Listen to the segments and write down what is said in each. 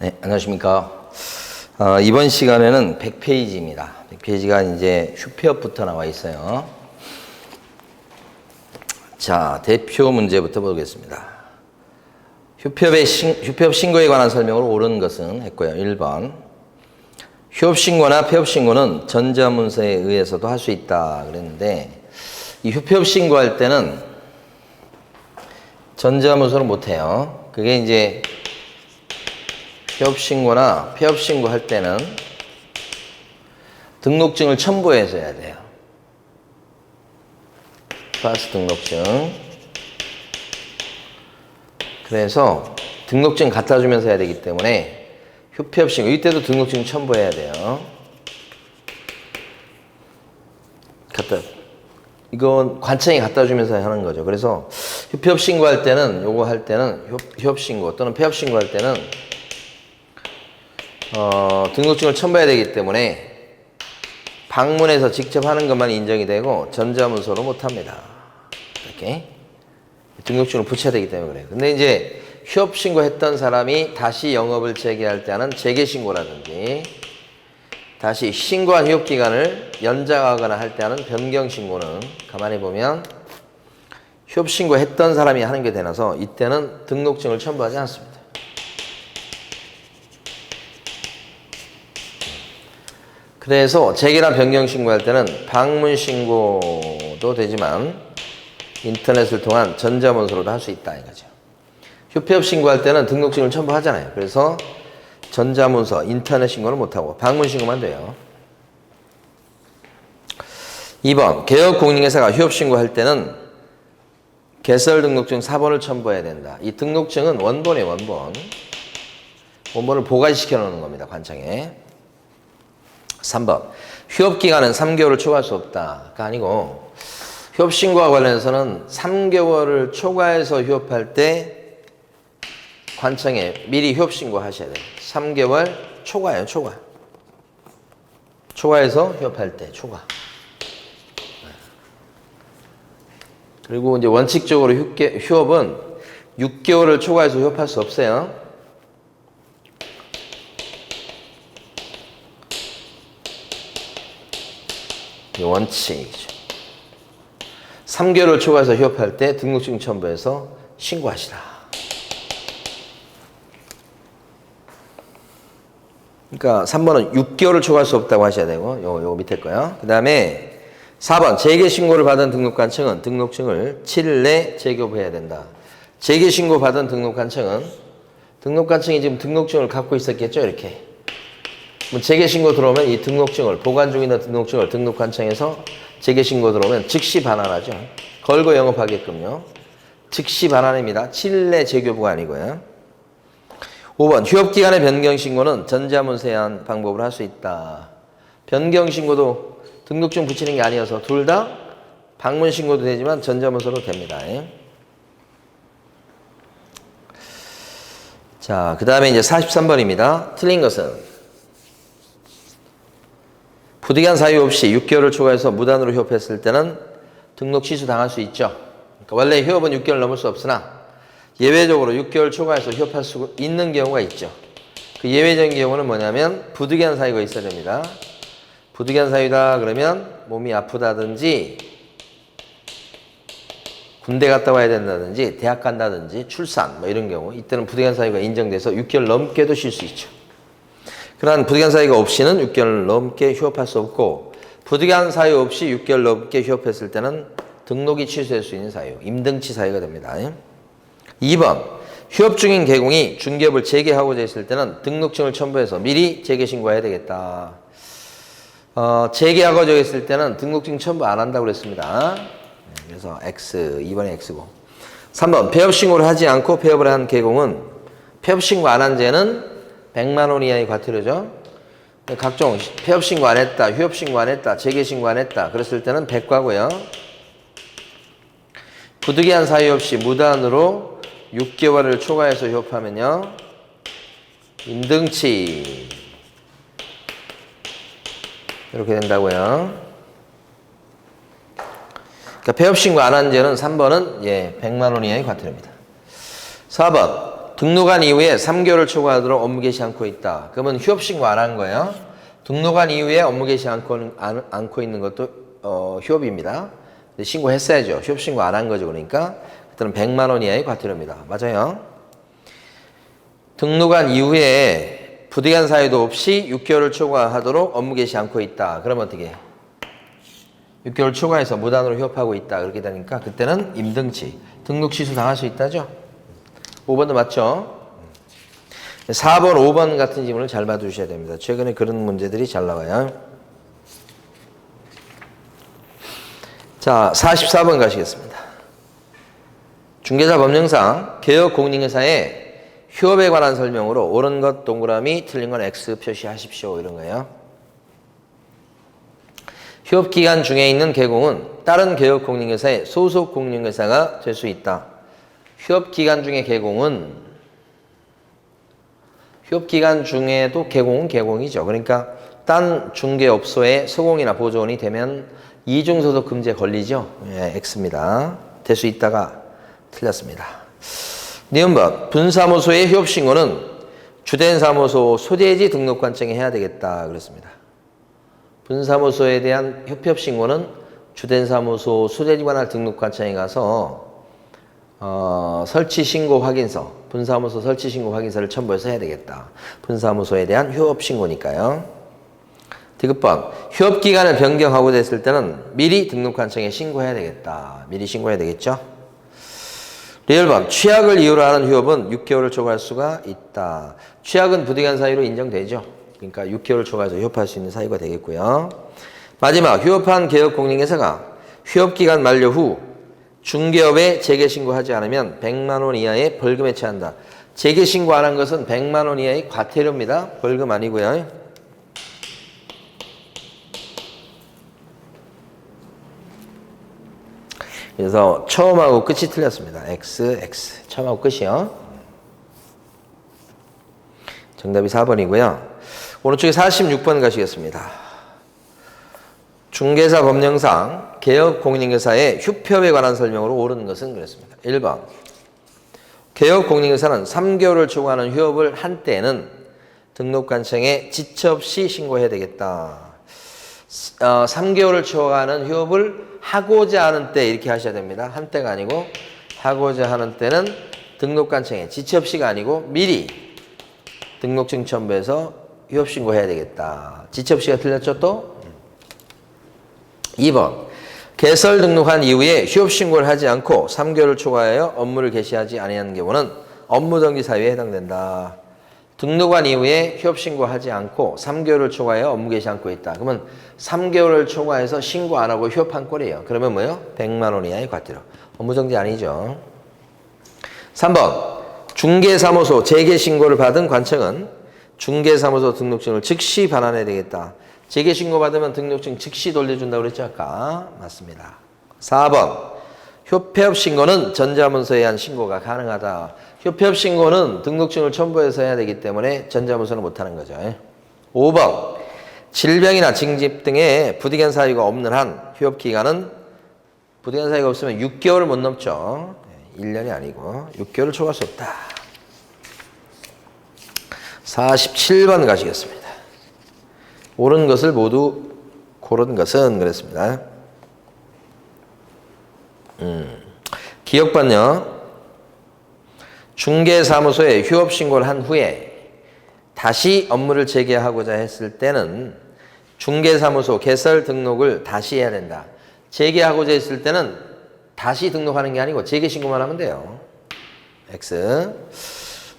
네, 안녕하십니까. 어, 이번 시간에는 100페이지입니다. 100페이지가 이제 휴폐업부터 나와 있어요. 자, 대표 문제부터 보겠습니다. 휴폐업의 신, 휴폐업 신고에 관한 설명을 옳은 것은 했고요. 1번. 휴업 신고나 폐업 신고는 전자문서에 의해서도 할 수 있다 그랬는데 이 휴폐업 신고할 때는 전자문서로 못 해요. 그게 이제 폐업 신고나 폐업 신고 할 때는 등록증을 첨부해서 해야 돼요. 파스 등록증. 그래서 등록증 갖다 주면서 해야 되기 때문에 휴폐업 신고 이때도 등록증 첨부해야 돼요. 갖다 이건 관청이 갖다 주면서 하는 거죠. 그래서 휴폐업 신고할 때는 요거 할 때는 휴, 휴업 신고 또는 폐업 신고할 때는 어, 등록증을 첨부해야 되기 때문에 방문해서 직접 하는 것만 인정이 되고 전자문서로 못 합니다. 이렇게 등록증을 붙여야 되기 때문에 그래요. 근데 이제 휴업 신고했던 사람이 다시 영업을 재개할 때는 재개 신고라든지 다시 신고한 휴업 기간을 연장하거나 할 때는 변경 신고는 가만히 보면 휴업 신고했던 사람이 하는 게 되나서 이때는 등록증을 첨부하지 않습니다. 그래서 재개나 변경 신고할 때는 방문 신고도 되지만 인터넷을 통한 전자문서로도 할 수 있다 이거죠. 휴폐업 신고할 때는 등록증을 첨부하잖아요. 그래서 전자문서, 인터넷 신고는 못하고 방문 신고만 돼요. 2번 개업 공인회사가 휴업 신고할 때는 개설 등록증 4번을 첨부해야 된다. 이 등록증은 원본이에요. 원본. 원본을 보관시켜 놓는 겁니다. 관청에. 3번 휴업 기간은 3개월을 초과할 수 없다가 아니고 휴업 신고와 관련해서는 3개월을 초과해서 휴업할 때 관청에 미리 휴업 신고 하셔야 돼요. 3개월 초과예요, 초과. 초과해서 휴업할 때 초과. 그리고 이제 원칙적으로 휴업은 6개월을 초과해서 휴업할 수 없어요. 이 원칙이죠. 3개월을 초과해서 휴업할 때 등록증 첨부해서 신고하시라. 그러니까 3번은 6개월을 초과할 수 없다고 하셔야 되고 요, 요 밑에 거요. 그 다음에 4번 재개 신고를 받은 등록관청은 등록증을 7일 내 재교부해야 된다. 재개 신고 받은 등록관청은 등록관청이 지금 등록증을 갖고 있었겠죠 이렇게. 뭐 재개 신고 들어오면 이 등록증을 보관 있는 등록증을 등록관청에서 재개 신고 들어오면 즉시 반환하죠. 걸고 영업하게끔요. 즉시 반환입니다. 7일 내 재교부가 아니고요. 5번 휴업기간의 변경신고는 전자문서에 한 방법으로 할 수 있다. 변경신고도 등록증 붙이는 게 아니어서 둘 다 방문신고도 되지만 전자문서로 됩니다. 자, 그 다음에 이제 43번입니다. 틀린 것은 부득이한 사유 없이 6개월을 초과해서 무단으로 휴업했을 때는 등록 취소 당할 수 있죠. 그러니까 원래 휴업은 6개월 넘을 수 없으나 예외적으로 6개월 초과해서 휴업할 수 있는 경우가 있죠. 그 예외적인 경우는 뭐냐면 부득이한 사유가 있어야 됩니다. 부득이한 사유다 그러면 몸이 아프다든지 군대 갔다 와야 된다든지 대학 간다든지 출산 뭐 이런 경우 이때는 부득이한 사유가 인정돼서 6개월 넘게도 쉴 수 있죠. 그러한 부득이한 사유가 없이는 6개월 넘게 휴업할 수 없고 부득이한 사유 없이 6개월 넘게 휴업했을 때는 등록이 취소될 수 있는 사유, 임등치 사유가 됩니다. 2번 휴업 중인 개공이 중개업을 재개하고자 했을 때는 등록증을 첨부해서 미리 재개 신고해야 되겠다. 어, 재개하고자 했을 때는 등록증 첨부 안 한다고 그랬습니다. 네, 그래서 X, 2번이 X고. 3번 폐업 신고를 하지 않고 폐업을 한 개공은 폐업 신고 안 한 죄는 100만 원 이하의 과태료죠. 각종 폐업 신고 안 했다, 휴업 신고 안 했다, 재개 신고 안 했다. 그랬을 때는 100과고요. 부득이한 사유 없이 무단으로 6개월을 초과해서 휴업하면요. 임등치 이렇게 된다고요. 그러니까 폐업 신고 안 한 죄는 3번은 예, 100만 원 이하의 과태료입니다. 4번 등록한 이후에 3개월을 초과하도록 업무 개시 않고 있다. 그러면 휴업 신고 안 한 거예요. 등록한 이후에 업무 개시 않고, 안, 않고 있는 것도 어, 휴업입니다. 신고했어야죠. 휴업 신고 안 한 거죠. 그러니까 그때는 100만 원 이하의 과태료입니다. 맞아요. 등록한 이후에 부득이한 사유도 없이 6개월을 초과하도록 업무 개시 않고 있다. 그러면 어떻게 해? 6개월 초과해서 무단으로 휴업하고 있다. 그렇게 되니까 그때는 임등치, 등록 취소 당할 수 있다죠. 5번도 맞죠? 4번, 5번 같은 질문을 잘 봐두셔야 됩니다. 최근에 그런 문제들이 잘 나와요. 자, 44번 가시겠습니다. 중개사 법령상 개업 공인회사의 휴업에 관한 설명으로 옳은 것 동그라미, 틀린 건 X 표시하십시오. 이런 거예요. 휴업 기간 중에 있는 개공은 다른 개업 공인회사의 소속 공인회사가 될 수 있다. 휴업 기간 중에 개공은 휴업 기간 중에도 개공은 개공이죠. 그러니까 딴 중개업소의 소공이나 보조원이 되면 이중소속 금지에 걸리죠. 예, X입니다. 될 수 있다가 틀렸습니다. 니은번 분사무소의 휴업 신고는 주된 사무소 소재지 등록관청에 해야 되겠다 그랬습니다. 분사무소에 대한 협협 신고는 주된 사무소 소재지 관할 등록관청에 가서 어, 설치 신고 확인서, 분사무소 설치 신고 확인서를 첨부해서 해야 되겠다. 분사무소에 대한 휴업 신고니까요. 디귿번 휴업 기간을 변경하고 됐을 때는 미리 등록관청에 신고해야 되겠다. 미리 신고해야 되겠죠. 리얼번 취약을 이유로 하는 휴업은 6개월을 초과할 수가 있다. 취약은 부득이한 사유로 인정되죠. 그러니까 6개월을 초과해서 휴업할 수 있는 사유가 되겠고요. 마지막 휴업한 개업 공인회사가 휴업 기간 만료 후 중개업에 재개 신고하지 않으면 100만 원 이하의 벌금에 처한다. 재개 신고 안 한 것은 100만 원 이하의 과태료입니다. 벌금 아니고요. 그래서 처음하고 끝이 틀렸습니다. X, X. 처음하고 끝이요. 정답이 4번이고요. 오른쪽에 46번 가시겠습니다. 중개사 법령상 개업 공인인계사의 휴업에 관한 설명으로 옳은 것은 그랬습니다. 1번 개업 공인인계사는 3개월을 초과하는 휴업을 한 때는 등록관청에 지체 없이 신고해야 되겠다. 어, 3개월을 초과하는 휴업을 하고자 하는 때 이렇게 하셔야 됩니다. 한 때가 아니고 하고자 하는 때는 등록관청에 지체 없이가 아니고 미리 등록증 첨부해서 휴업 신고해야 되겠다. 지체 없이가 틀렸죠 또? 2번 개설 등록한 이후에 휴업 신고를 하지 않고 3개월을 초과하여 업무를 개시하지 아니하는 경우는 업무 정지 사유에 해당된다. 등록한 이후에 휴업 신고하지 않고 3개월을 초과하여 업무 개시 않고 있다. 그러면 3개월을 초과해서 신고 안 하고 휴업한 꼴이에요. 그러면 뭐요? 100만 원 이하의 과태료. 업무 정지 아니죠. 3번 중개사무소 재개 신고를 받은 관청은 중개사무소 등록증을 즉시 반환해야 되겠다. 재개 신고 받으면 등록증 즉시 돌려준다고 그랬죠 아까? 맞습니다. 4번 협회업 신고는 전자문서에 의한 신고가 가능하다. 협회업 신고는 등록증을 첨부해서 해야 되기 때문에 전자문서는 못하는 거죠. 5번 질병이나 징집 등의 부득이한 사유가 없는 한 휴업 기간은 부득이한 사유가 없으면 6개월을 못 넘죠. 1년이 아니고 6개월을 초과할 수 없다. 47번 가시겠습니다. 옳은 것을 모두 고른 것은 그랬습니다. 음, 기억반요. 중개사무소에 휴업 신고를 한 후에 다시 업무를 재개하고자 했을 때는 중개사무소 개설 등록을 다시 해야 된다. 재개하고자 했을 때는 다시 등록하는 게 아니고 재개 신고만 하면 돼요. X.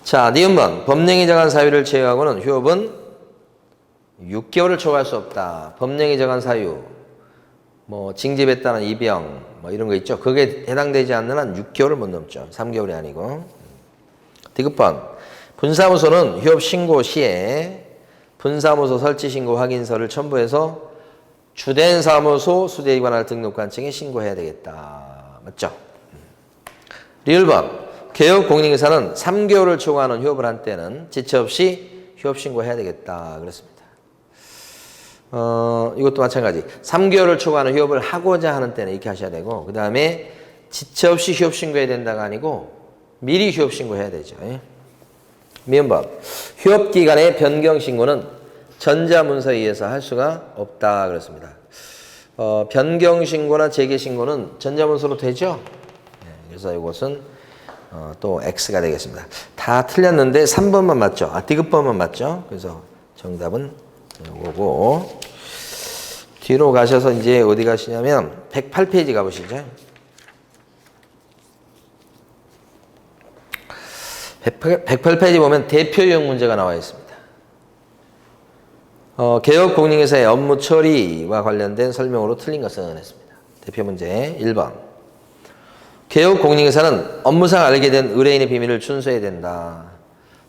자, 니은번 법령이 정한 사유를 제외하고는 휴업은 6개월을 초과할 수 없다. 법령이 정한 사유, 뭐 징집했다는 입영, 뭐 이런 거 있죠. 그게 해당되지 않는 한 6개월을 못 넘죠. 3개월이 아니고. 디귿번 분사무소는 휴업 신고 시에 분사무소 설치 신고 확인서를 첨부해서 주된 사무소 수재에 관할 등록관 청에 신고해야 되겠다. 맞죠? 리을번 개업 공인회사는 3개월을 초과하는 휴업을 한 때는 지체 없이 휴업 신고해야 되겠다. 그랬습니다. 어, 이것도 마찬가지. 3개월을 초과하는 휴업을 하고자 하는 때는 이렇게 하셔야 되고, 그 다음에 지체 없이 휴업 신고해야 된다가 아니고, 미리 휴업 신고해야 되죠. 예? 미음법 휴업 기간의 변경 신고는 전자문서에 의해서 할 수가 없다 그렇습니다. 어, 변경 신고나 재개 신고는 전자문서로 되죠? 네, 그래서 이것은 어, 또 X가 되겠습니다. 다 틀렸는데 3번만 맞죠? 아, 디귿번만 맞죠? 그래서 정답은 이거고 뒤로 가셔서 이제 어디 가시냐면 108페이지 가보시죠. 108페이지 보면 대표용 문제가 나와 있습니다. 어, 개업 공인회사의 업무 처리와 관련된 설명으로 틀린 것은 했습니다. 대표 문제 1번. 개업 공인회사는 업무상 알게 된 의뢰인의 비밀을 준수해야 된다.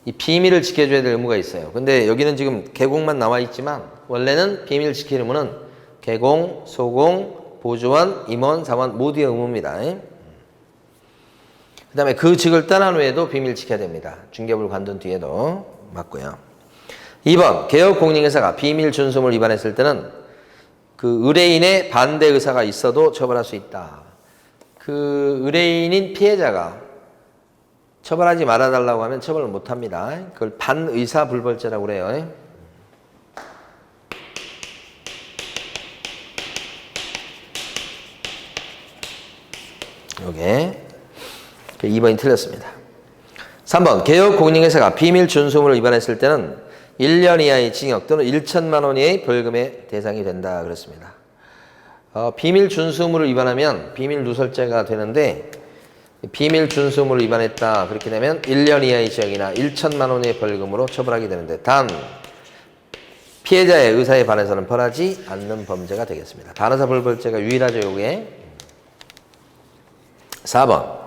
이 비밀을 지켜줘야 될 의무가 있어요. 근데 여기는 지금 개공만 나와 있지만 원래는 비밀 지킬 의무는 개공, 소공, 보조원, 임원, 사원 모두의 의무입니다. 그 다음에 그 직을 떠난 후에도 비밀 지켜야 됩니다. 중개부를 관둔 뒤에도 맞고요. 2번 개업 공인회사가 비밀 준수물 위반했을 때는 그 의뢰인의 반대 의사가 있어도 처벌할 수 있다. 그 의뢰인인 피해자가 처벌하지 말아달라고 하면 처벌을 못합니다. 그걸 반의사 불벌죄라고 그래요. 요게 2번이 틀렸습니다. 3번 개업 공인회사가 비밀 준수물을 위반했을 때는 1년 이하의 징역 또는 1천만 원 이하의 벌금의 대상이 된다 그랬습니다. 어, 비밀 준수물을 위반하면 비밀 누설죄가 되는데 비밀 준수물을 위반했다 그렇게 되면 1년 이하의 징역이나 1천만 원의 벌금으로 처벌하게 되는데 단 피해자의 의사에 반해서는 벌하지 않는 범죄가 되겠습니다. 반의사 불벌죄가 유일하죠, 요게. 4번.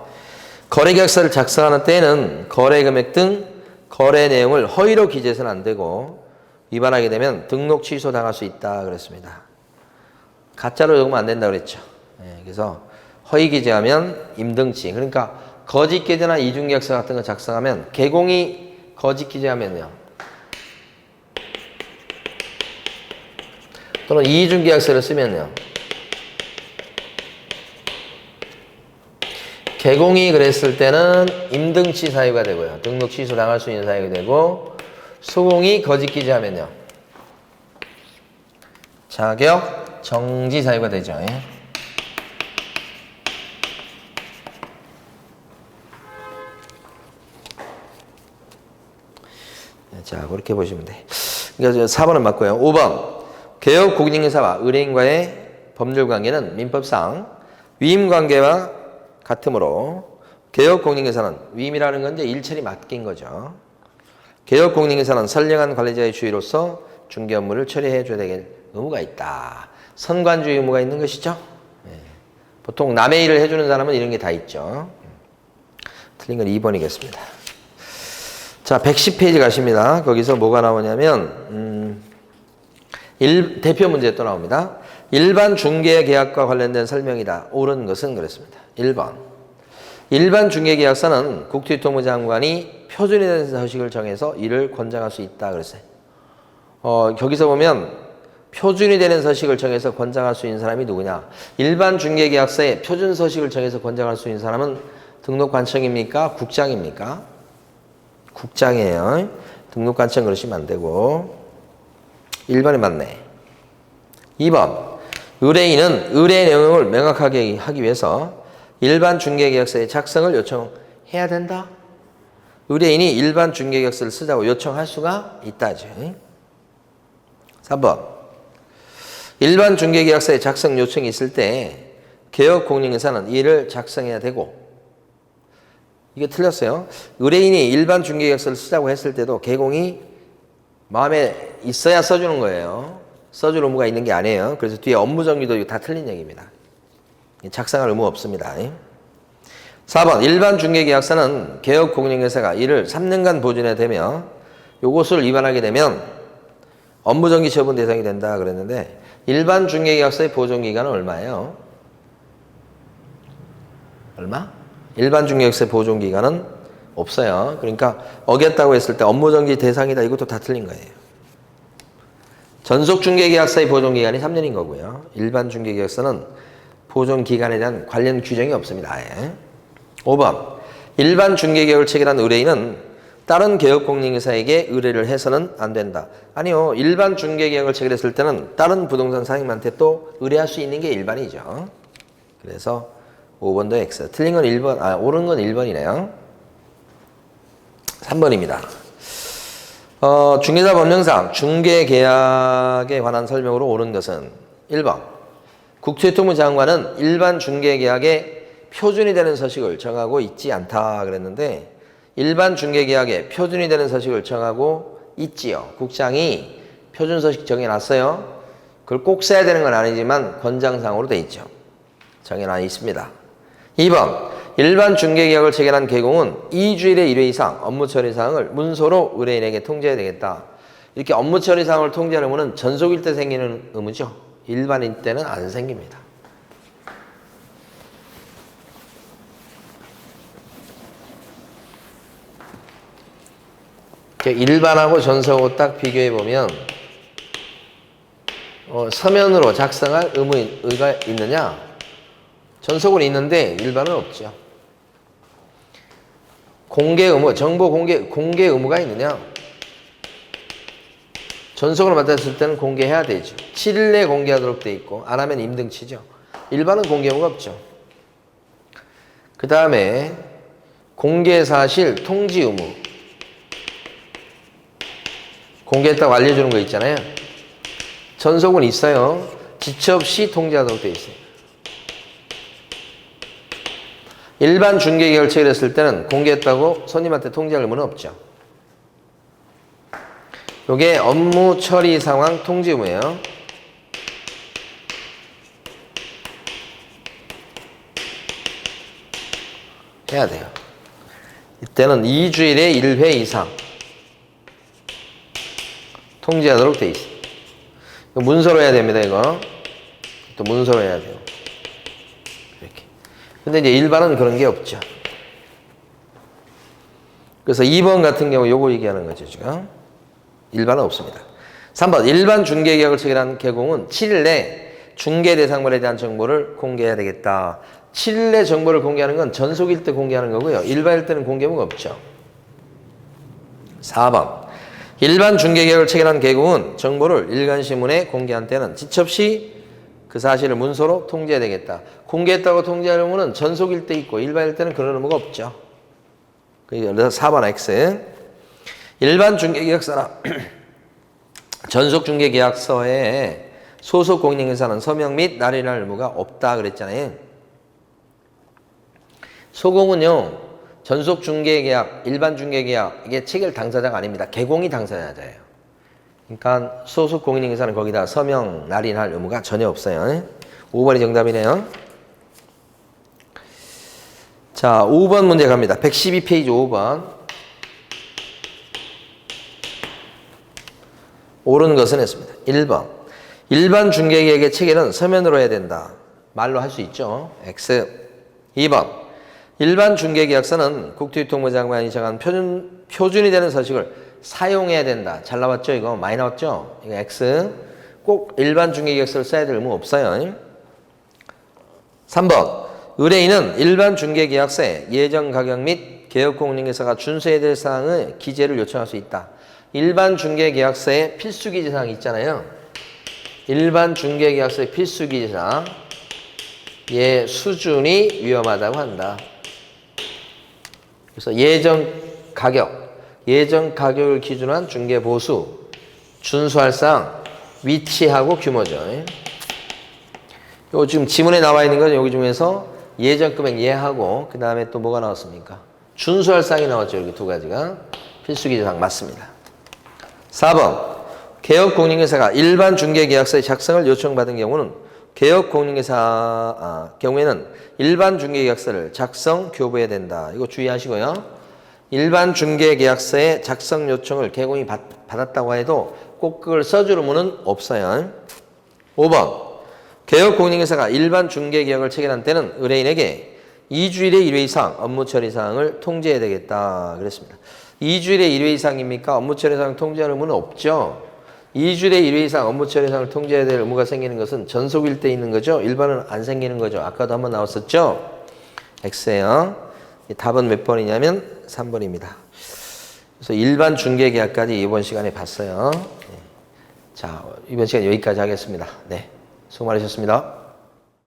거래계약서를 작성하는 때에는 거래 금액 등 거래 내용을 허위로 기재해서는 안 되고 위반하게 되면 등록 취소 당할 수 있다 그랬습니다. 가짜로 적으면 안 된다 그랬죠. 예, 그래서 허위 기재하면 임등치. 그러니까 거짓 기재나 이중 계약서 같은 거 작성하면 개공이 거짓 기재하면요. 또는 이중 계약서를 쓰면요. 개공이 그랬을 때는 임등치 사유가 되고요. 등록 취소 당할 수 있는 사유가 되고 소공이 거짓 기재하면요. 자격 정지 사유가 되죠. 예. 자, 그렇게 보시면 돼. 그러니까 4번은 맞고요. 5번. 개업 공인인사와 의뢰인과의 법률 관계는 민법상 위임 관계와 같으므로 개업 공인인사는 위임이라는 건 이제 일처리 맡긴 거죠. 개업 공인인사는 선량한 관리자의 주의로서 중개 업무를 처리해 줘야 될 의무가 있다. 선관주의 의무가 있는 것이죠. 예. 보통 남의 일을 해주는 사람은 이런 게 다 있죠. 틀린 건 2번이겠습니다. 자, 110페이지 가십니다. 거기서 뭐가 나오냐면, 음, 일, 대표 문제 또 나옵니다. 일반 중개 계약과 관련된 설명이다. 옳은 것은 그렇습니다. 1번. 일반 중개 계약서는 국토교통부 장관이 표준이 된 서식을 정해서 이를 권장할 수 있다. 그랬어요. 어, 거기서 보면 표준이 되는 서식을 정해서 권장할 수 있는 사람이 누구냐? 일반 중개 계약서에 표준 서식을 정해서 권장할 수 있는 사람은 등록 관청입니까? 국장입니까? 국장이에요. 등록 관청 그러시면 안 되고. 1번이 맞네. 2번. 의뢰인은 의뢰 내용을 명확하게 하기 위해서 일반 중개계약서의 작성을 요청해야 된다. 의뢰인이 일반 중개계약서를 쓰자고 요청할 수가 있다죠. 3번. 일반 중개계약서의 작성 요청이 있을 때 개업 공인회사는 이를 작성해야 되고 이게 틀렸어요. 의뢰인이 일반 중개계약서를 쓰자고 했을 때도 개공이 마음에 있어야 써주는 거예요. 써줄 의무가 있는 게 아니에요. 그래서 뒤에 업무 정리도 다 틀린 얘기입니다. 작성할 의무 없습니다. 4번 일반 중개계약서는 개업 공인회사가 이를 3년간 보존해야 되며 요것을 위반하게 되면 업무정지 처분 대상이 된다 그랬는데 일반 중개계약서의 보존기간은 얼마예요? 얼마? 일반 중개계약서의 보존기간은 없어요. 그러니까 어겼다고 했을 때 업무정지 대상이다 이것도 다 틀린 거예요. 전속 중개계약서의 보존기간이 3년인 거고요. 일반 중개계약서는 보존기간에 대한 관련 규정이 없습니다. 아예. 5번 일반 중개계약을 체결한 의뢰인은 다른 개업공인회사에게 의뢰를 해서는 안 된다. 아니요. 일반 중개계약을 체결했을 때는 다른 부동산 상임한테 또 의뢰할 수 있는 게 일반이죠. 그래서 5번도 X. 틀린 건 1번, 아, 옳은 건 1번이네요. 3번입니다. 어, 중개사 법령상 중개계약에 관한 설명으로 옳은 것은 1번. 국토교통부 장관은 일반 중개계약에 표준이 되는 서식을 정하고 있지 않다 그랬는데 일반 중개계약에 표준이 되는 서식을 정하고 있지요. 국장이 표준 서식 정해놨어요. 그걸 꼭 써야 되는 건 아니지만 권장상으로 돼 있죠. 정해놔 있습니다. 2번 일반 중개계약을 체결한 개공은 2주일의 1회 이상 업무 처리 사항을 문서로 의뢰인에게 통지해야 되겠다. 이렇게 업무 처리 사항을 통지하려면 전속일 때 생기는 의무죠. 일반인 때는 안 생깁니다. 일반하고 전속하고 딱 비교해 보면 어, 서면으로 작성할 의무가 있느냐? 전속은 있는데 일반은 없죠. 공개 의무, 정보 공개 공개 의무가 있느냐? 전속으로 맡았을 때는 공개해야 되죠. 7일 내에 공개하도록 돼 있고 안 하면 임등치죠. 일반은 공개 의무가 없죠. 그 다음에 공개 사실 통지 의무. 공개했다고 알려주는 거 있잖아요. 전속은 있어요. 지체 없이 통지하도록 되어 있어요. 일반 중개계약을 체결했을 때는 공개했다고 손님한테 통지할 의무는 없죠. 요게 업무 처리 상황 통지 의무예요. 해야 돼요. 이때는 2주일에 1회 이상 통지하도록 돼 있어요. 문서로 해야 됩니다, 이거. 또 문서로 해야 돼요. 근데 이제 일반은 그런 게 없죠. 그래서 2번 같은 경우 요거 얘기하는 거죠, 지금. 일반은 없습니다. 3번. 일반 중개 계약을 체결한 개공은 7일 내 중개 대상물에 대한 정보를 공개해야 되겠다. 7일 내 정보를 공개하는 건 전속일 때 공개하는 거고요. 일반일 때는 공개무가 없죠. 4번. 일반 중개 계약을 체결한 개공은 정보를 일간신문에 공개한 때는 지첩시 그 사실을 문서로 통지해야 되겠다. 공개했다고 통지하려면 전속일 때 있고 일반일 때는 그런 의무가 없죠. 그래서 4번 X. 일반 중개계약서나 전속 중개계약서에 소속 공인회사는 서명 및 날인할 의무가 없다 그랬잖아요. 소공은요. 전속 중개계약, 일반 중개계약 이게 체결 당사자가 아닙니다. 개공이 당사자예요. 그러니까 소속 공인인회사는 거기다 서명 날인할 의무가 전혀 없어요. 5번이 정답이네요. 자, 5번 문제 갑니다. 112페이지 5번. 옳은 것은 했습니다. 1번. 일반 중개계약의 체결은 서면으로 해야 된다. 말로 할 수 있죠. X. 2번. 일반 중개계약서는 국토교통부 장관이 정한 표준, 표준이 되는 서식을 사용해야 된다. 잘 나왔죠? 이거 많이 나왔죠? 이거 X. 꼭 일반 중개계약서를 써야 될 의무 없어요. 3번. 의뢰인은 일반 중개계약서에 예정 가격 및 개업공인회사가 준수해야 될 사항의 기재를 요청할 수 있다. 일반 중개계약서에 필수 기재사항 있잖아요. 일반 중개계약서의 필수 기재사항. 예, 수준이 위험하다고 한다. 그래서 예정 가격, 예정 가격을 기준으로 한 중개 보수, 준수할 사항, 위치하고 규모죠. 요 지금 지문에 나와 있는 건 여기 중에서 예정 금액 예하고 그 다음에 또 뭐가 나왔습니까? 준수할 사항이 나왔죠. 여기 두 가지가 필수 기재사항 맞습니다. 4번 개업 공인회사가 일반 중개 계약서의 작성을 요청받은 경우는 개업 공인회사 아, 경우에는 일반 중개 계약서를 작성 교부해야 된다. 이거 주의하시고요. 일반 중개계약서의 작성 요청을 개공이 받, 받았다고 해도 꼭 그걸 의무는 없어요. 5번 개업공인회사가 일반 중개계약을 체결한 때는 의뢰인에게 2주일에 1회 이상 업무 처리 사항을 통지해야 되겠다. 그랬습니다. 2주일에 1회 이상입니까? 업무 처리 사항 통지할 의무는 없죠. 2주일에 1회 이상 업무 처리 사항을 통지해야 될 의무가 생기는 것은 전속일 때 있는 거죠. 일반은 안 생기는 거죠. 아까도 한번 나왔었죠. X예요. 답은 몇 번이냐면 3번입니다. 그래서 일반 중개 계약까지 이번 시간에 봤어요. 네. 자, 이번 시간 여기까지 하겠습니다. 네. 수고 많으셨습니다.